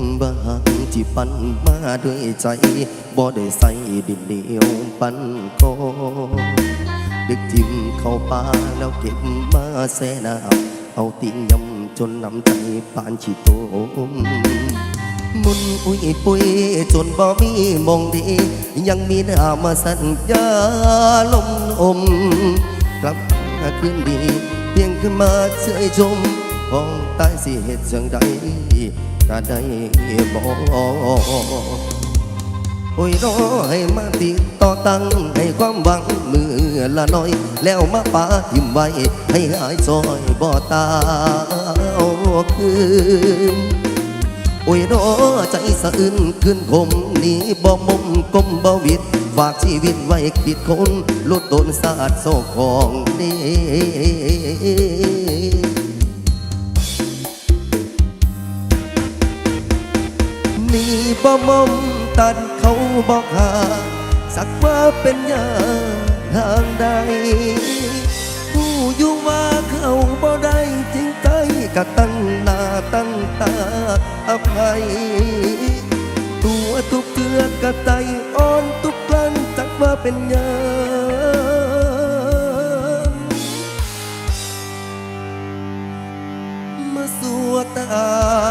ำบางที่ปันมาด้วยใจบ่ได้ใส่ดินเหนียวปันโกดึกทิมเข้าป่าแล้วเก็บมาแซ่น้ำเอาตีนยำจนน้ำใจปานฉีโตมมุนอุ้ยปุยจนบ่มีมองดี ยังมีหน้ามาสัญญาลมอมกลับมาคืนดี เพียงขึ้นมาเสยชมห้องตายสิเหตุจังใด ก็ได้บอกโอ้ยรอให้มาติดต่อตั้งให้ความหวังมือละน้อย แล้วมาปาทิมไว้ ให้หายซอยบ่ตาอคืนโอ้ยรอใจสะอื้นขึ้นคมนี่บ่มุมกลมบ่วิดฝากชีวิตไว้คิดคนลดตนสาดโซของนี่ มีบ่มมตันเขาบอกหา สักว่าเป็นอย่างทางใด ผู้อยู่ว่าเขาบ่ได้ทิ้งใจก็ตั้งหน้าตั้งตาอภัย ตัวทุกเกือกระใจอ่อนทุกกลั้นสักว่าเป็นอย่างมาสัวตา